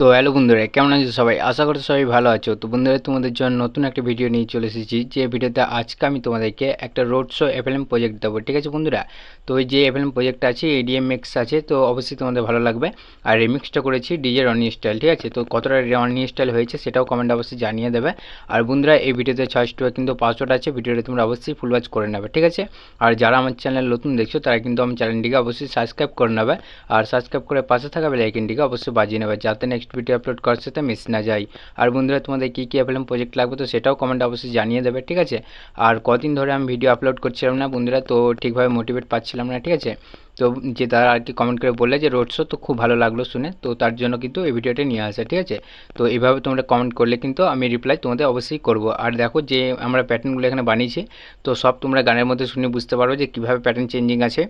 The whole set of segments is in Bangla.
তো হ্যালো বন্ধুরা, কেমন আছো সবাই? আশা করি সবাই ভালো আছো। তো বন্ধুরা, তোমাদের জন্য নতুন একটা ভিডিও নিয়ে চলে এসেছি। যে ভিডিওতে আজকে আমি তোমাদেরকে একটা রোড শো এফএলএম প্রজেক্ট দেবো, ঠিক আছে বন্ধুরা? তো ওই যে এফএলএম প্রজেক্টটা আছে এডিএম মিক্স আছে, তো অবশ্যই তোমাদের ভালো লাগবে। আর রিমিক্সটা করেছি ডিজে রনি স্টাইল ঠিক আছে? তো কতটা রনি স্টাইল হয়েছে সেটাও কমেন্ট অবশ্যই জানিয়ে দেবে। আর বন্ধুরা, এই ভিডিওতে ছয় টাকা কিন্তু পাসওয়ার্ড আছে, ভিডিওটা তোমরা অবশ্যই ফুল ওয়াচ করে নেবে, ঠিক আছে? আর যারা আমার চ্যানেল নতুন দেখছ, তারা কিন্তু আমার চ্যানেলটিকে অবশ্যই সাবস্ক্রাইব করে নেবে। আর সাবস্ক্রাইব করে পাশে থাকা বেলাইকনটিকে অবশ্যই বাজিয়ে নেবে, যাতে নেক্সট ভিডিও আপলোড করার সাথে মিস না যায় আর বন্ধুরা, তোমাদের কী কী অ্যাপেলম প্রজেক্ট লাগবে তো সেটাও কমেন্ট অবশ্যই জানিয়ে দেবে, ঠিক আছে? আর কদিন ধরে আমি ভিডিও আপলোড করছিলাম না বন্ধুরা, তো ঠিকভাবে মোটিভেট পাচ্ছিলাম না, ঠিক আছে? তো যে তারা আর কি কমেন্ট করে বললে যে রোড শো তো খুব ভালো লাগল শুনে। তো তার জন্য কিন্তু এই ভিডিওটা নিয়ে আসা, ঠিক আছে? তো এইভাবে তোমরা কমেন্ট করলে কিন্তু আমি রিপ্লাই তোমাদের অবশ্যই করব। আর দেখো যে আমরা প্যাটার্নগুলো এখানে বানিয়েছি, তো সব তোমরা গানের মধ্যে শুনে বুঝতে পারো যে কীভাবে প্যাটার্ন চেঞ্জিং আছে।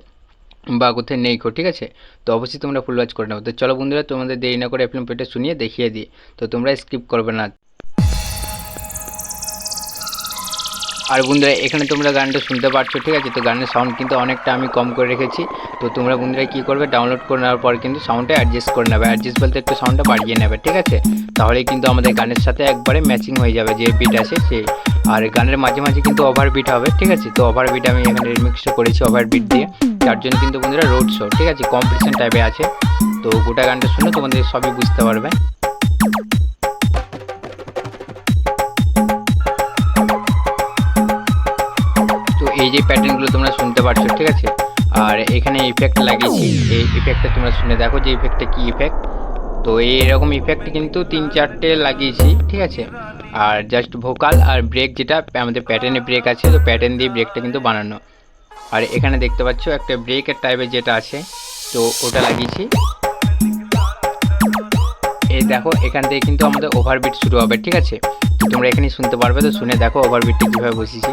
বা কোথায় নেই ঠিক আছে? তো অবশ্যই তোমরা ফুল ওয়াচ করে নেব তো চলো বন্ধুরা, তোমাদের দেরি না করে অ্যাপলিম পেটে শুনিয়ে দেখিয়ে দিই। তো তোমরা স্কিপ করবে না। আর বন্ধুরা, এখানে তোমরা গানটা শুনতে পারছ, ঠিক আছে? তো গানের সাউন্ড কিন্তু অনেকটা আমি কম করে রেখেছি। তো তোমরা বন্ধুরা কী করবে? ডাউনলোড করে নেওয়ার পর কিন্তু সাউন্ডটা অ্যাডজাস্ট করে নেবে। অ্যাডজাস্ট বলতে একটু সাউন্ডটা বাড়িয়ে নেবে, ঠিক আছে? তাহলে কিন্তু আমাদের গানের সাথে একবারে ম্যাচিং হয়ে যাবে, যে বিট আছে সে। আর গানের মাঝে মাঝে কিন্তু ওভার বিট হবে, ঠিক আছে? তো ওভার বিট আমি এখানে রিমিক্সটা করেছি ওভার বিট দিয়ে। যার জন্য কিন্তু বন্ধুরা রোড শো ঠিক আছে? কম্পিটিশন টাইপে আছে। তো গোটা গানটা শুনে তোমাদের সবই বুঝতে পারবে। তো এই যে প্যাটার্নগুলো তোমরা শুনতে পারছ, ঠিক আছে? আর এখানে ইফেক্ট লাগিয়েছি। এই ইফেক্টটা তোমরা শুনে দেখো যে ইফেক্টটা কি ইফেক্ট তো এইরকম ইফেক্ট কিন্তু তিন চারটে লাগিয়েছি, ঠিক আছে? আর জাস্ট ভোকাল আর ব্রেক যেটা, আমাদের প্যাটার্নে ব্রেক আছে, তো প্যাটার্ন দিয়ে ব্রেকটা কিন্তু বানানো। আর এখানে দেখতে পাচ্ছ একটা ব্রেকের টাইপের যেটা আছে, তো ওটা লাগিয়েছি। এই দেখো, এখান থেকে কিন্তু আমাদের ওভারবিট শুরু হবে, ঠিক আছে? তো তোমরা এখানে শুনতে পারবে, তো শুনে দেখো ওভারবিটটা কীভাবে বসিয়েছি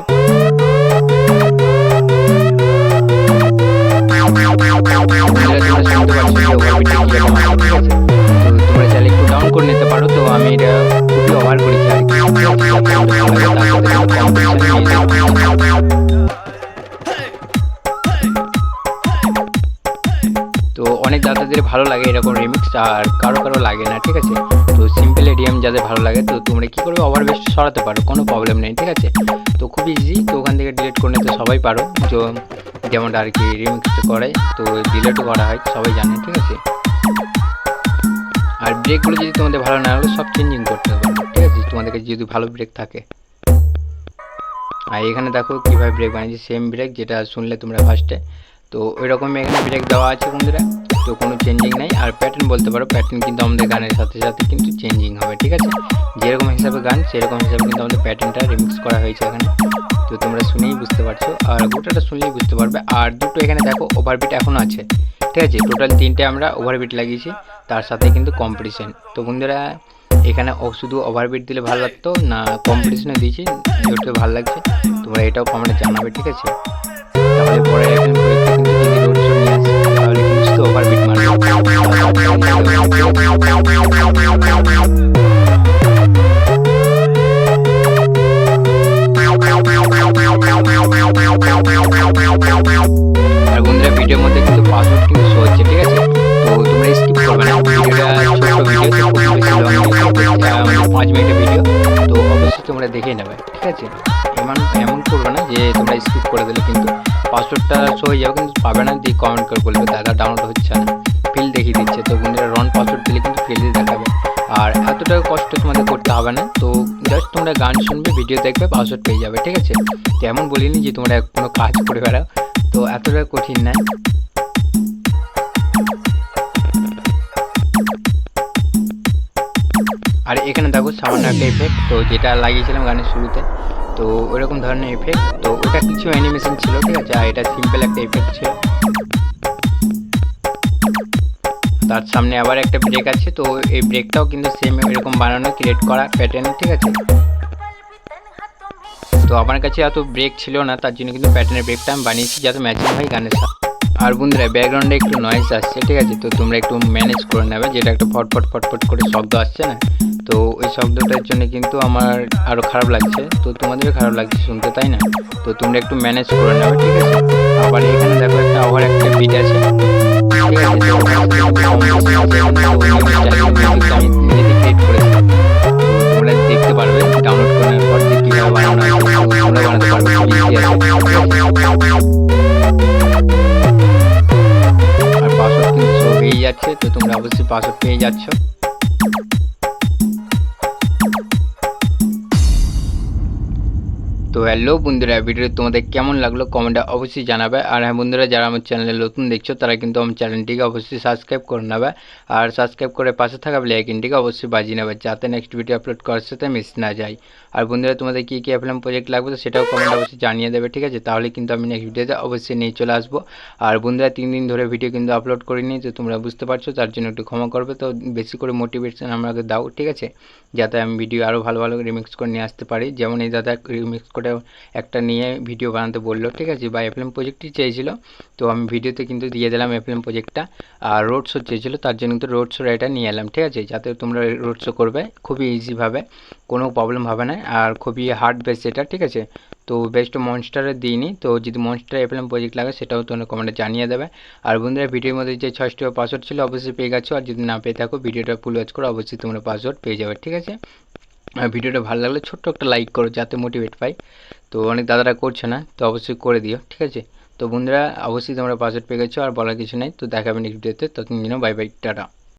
তোমরা চাইলে একটু ডাউন করে নিতে পারো, তো আমি এটা খুবই ওভার করেছি আর তো অনেক দাদাদের ভালো লাগে এরকম রিমিক্স আর কারও কারও লাগে না, ঠিক আছে? তো সিম্পল এডিএম যাদের ভালো লাগে, তো তোমরা কী করবে? বেস্ট সরাতে পারো, কোনো প্রবলেম নেই, ঠিক আছে? তো খুব ইজি তো ওখান থেকে ডিলিট করে নিতে সবাই পারো। তো যেমন আর কি রিমিক্সটা করে, তো ডিলেটও করা হয়, সবাই জানে, ঠিক আছে? আর ব্রেকগুলো যদি তোমাদের ভালো না হলে সব চেঞ্জিং করতে হবে, ঠিক আছে? তোমাদের কাছে যদি ভালো ব্রেক থাকে। আর এখানে দেখো কীভাবে ব্রেক বানিয়েছি সেম ব্রেক যেটা শুনলে তোমরা ফার্স্টে তো ওই রকমই এখানে ব্রেক দেওয়া আছে বন্ধুরা। তো কোনো চেঞ্জিং নাই। আর প্যাটার্ন বলতে পারো প্যাটার্ন কিন্তু আমাদের গানের সাথে সাথে কিন্তু চেঞ্জিং হবে, ঠিক আছে? যেরকম হিসাবে গান, সেরকম হিসাবে কিন্তু আমাদের প্যাটার্নটা রিমিক্স করা হয়েছে এখানে। তো তোমরা শুনেই বুঝতে পারছ। আর গোটাটা শুনলেই বুঝতে পারবে। আর দুটো এখানে দেখো ওভারবিট এখনও আছে, ঠিক আছে? টোটাল তিনটে আমরা ওভারবিট লাগিয়েছি। তার সাথে কিন্তু কম্পিটিশন তো বন্ধুরা, এখানে শুধু ওভারবিট দিলে ভালো লাগতো, না কম্পিটিশনে দিয়েছি যেটা ভালো লাগছে। তোমরা এটাও কমেন্টে জানাবে, ঠিক আছে? তাহলে পরে আর বন্ধুরা, ভিডিওর মধ্যে কিন্তু পাসওয়ার্ড কিন্তু শো হচ্ছে, ঠিক আছে? তো তোমরা স্কিপ করবে না। ভিডিওটা ছোট্ট ভিডিও তো পাঁচ মিনিটের ভিডিও তো অবশ্যই তোমরা দেখে নেবে, ঠিক আছে? এমন এমন করবে না যে তোমরা স্কিপ করে দিলে কিন্তু পাসওয়ার্ডটা শো হয়ে যাবে, কিন্তু পাবে না দিয়ে কমেন্ট করে বলবে, দাদা ডাউনলোড হচ্ছে না। ফিল দেখিয়ে দিচ্ছে। তো বন্ধুরা রন পাসওয়ার্ড দিলে কিন্তু ফিল দেখাবে। আর এতটা কষ্ট তোমাদের করতে হবে না। তো জাস্ট তোমরা গান শুনবে ভিডিও দেখবে পাসওয়ার্ড পেয়ে যাবে, ঠিক আছে? তো এমন বলিনি যে তোমরা কোনো কাজ করে বেড়াও। তো এতটা কঠিন নয় আর এখানে দেখো সামান্য একটা এফেক্ট তো যেটা লাগিয়েছিলাম গানের শুরুতে, তো ওইরকম ধরনের এফেক্ট তো ওটা কিছু অ্যানিমেশন ছিল, ঠিক আছে? আর এটা সিম্পল একটা এফেক্ট ছিল। তার সামনে আবার একটা ব্রেক আছে, তো এই ব্রেকটাও কিন্তু সেম এরকম বানানো ক্রিয়েট করা প্যাটার্ন ঠিক আছে? তো আমার কাছে এত ব্রেক ছিল না, তার জন্য কিন্তু প্যাটার্নের ব্রেকটা আমি বানিয়েছি যাতে ম্যাচিং হয় গানের সাথে। আর বন্ধুরা ব্যাকগ্রাউন্ডে একটু নয়েজ আসছে, ঠিক আছে? তো তোমরা একটু ম্যানেজ করে নেবে, যেটা একটা ফটফট ফটফট করে শব্দ আসছে না? তো ওই শব্দটার জন্য কিন্তু আমার আরও খারাপ লাগছে। তো তোমাদেরও খারাপ লাগছে শুনতে, তাই না? তো তোমরা একটু ম্যানেজ করে নেবে, ঠিক আছে? আবার এখানে দেখো একটা আবার একটা বিট আছে। ঠিক আছে তোমরা দেখতে পারবে ডাউনলোড niñacho. তো হ্যালো বন্ধুরা ভিডিও তোমাদের কেমন লাগল কমেন্টে অবশ্যই জানাবে। আর হ্যাঁ বন্ধুরা, যারা আমার চ্যানেলে নতুন দেখছ, তারা কিন্তু আমার চ্যানেলটিকে অবশ্যই সাবস্ক্রাইব করে নেবে। আর সাবস্ক্রাইব করে পাশে থাকা বেলাইকিনটিকে অবশ্যই বাজিয়ে নেবে, যাতে নেক্সট ভিডিও আপলোড করার সাথে মিস না যায় আর বন্ধুরা, তোমাদের কী কী অ্যাপ্লাম প্রজেক্ট লাগবে তো সেটাও কমেন্ট অবশ্যই জানিয়ে দেবে, ঠিক আছে? তাহলে কিন্তু আমি নেক্সট ভিডিওতে অবশ্যই নিয়ে চলে আসব। আর বন্ধুরা, তিন দিন ধরে ভিডিও কিন্তু আপলোড করিনি, তো তোমরা বুঝতে পারছ, তার জন্য একটু ক্ষমা করবে। তো বেশি করে মোটিভেশন আমাকে দাও, ঠিক আছে? যাতে আমি ভিডিও আরও ভালো ভালো রিমিক্স করে নিয়ে আসতে পারি। যেমন এই দাদা রিমিক্স করে একটা নিয়ে ভিডিও বানাতে বলল, ঠিক আছে বা এফএলএম প্রজেক্টই চেয়েছিল, তো আমি ভিডিওতে কিন্তু দিয়ে দিলাম এফএলএম প্রজেক্টটা আর রোড শো চেয়েছিল, তার জন্য কিন্তু রোড শো এটা নিয়ে এলাম, ঠিক আছে, যাতে তোমরা রোড শো করবে, খুবই ইজিভাবে কোনো প্রবলেম হবে না, আর খুবই হার্ড বেস এটা, ঠিক আছে, তো বেস্ট মনস্টারের দিইনি, তো যদি মনস্টার এফএলএম প্রজেক্ট লাগে, সেটাও তোমরা কমেন্টে জানিয়ে দেবে, আর বন্ধুরা ভিডিওর মধ্যে যে ছয়টি পাসওয়ার্ড ছিল, অবশ্যই পেয়ে গেছো, আর যদি না পেয়ে থাকো ভিডিওটা ফুল ওয়াচ করো অবশ্যই তোমরা পাসওয়ার্ড পেয়ে যাবে, ঠিক আছে ভিডিওটা ভালো লাগলে ছোট্ট একটা লাইক করো, যাতে মোটিভেট পাই। তো অনেক দাদারা করছে না, তো অবশ্যই করে দিও, ঠিক আছে? তো বন্ধুরা, অবশ্যই তোমরা পাসওয়ার্ড পেয়ে গেছো, আর বলার কিছু নেই। তো দেখাবেন ভিডিওতে ততদিন বাই বাই টাটা।